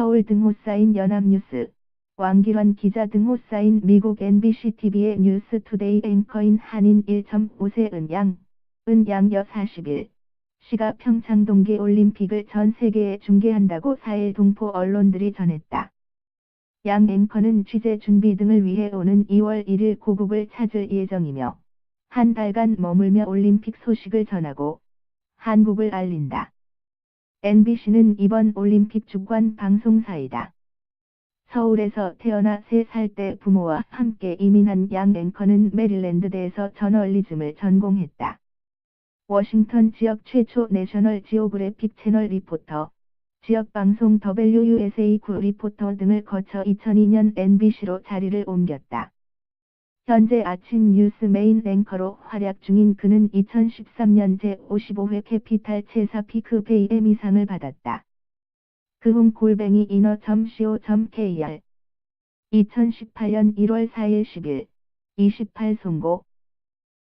서울 등호 쌓인 연합뉴스, 왕기환 기자 등호 쌓인 미국 NBC TV의 뉴스 투데이 앵커인 한인 1.5세 은양, 은양 여 41. 시가 평창 동계 올림픽을 전 세계에 중계한다고 4일 동포 언론들이 전했다. 양 앵커는 취재 준비 등을 위해 오는 2월 1일 고국을 찾을 예정이며 한 달간 머물며 올림픽 소식을 전하고 한국을 알린다. NBC는 이번 올림픽 주관 방송사이다. 서울에서 태어나 3살 때 부모와 함께 이민한 양 앵커는 메릴랜드대에서 저널리즘을 전공했다. 워싱턴 지역 최초 내셔널 지오그래픽 채널 리포터, 지역 방송 WUSA9 리포터 등을 거쳐 2002년 NBC로 자리를 옮겼다. 현재 아침 뉴스 메인 앵커로 활약 중인 그는 2013년 제55회 캐피탈 체사 피크 베이 에미상을 받았다. 그훈 골뱅이 인어.co.kr 2018년 1월 4일 10일 28 송고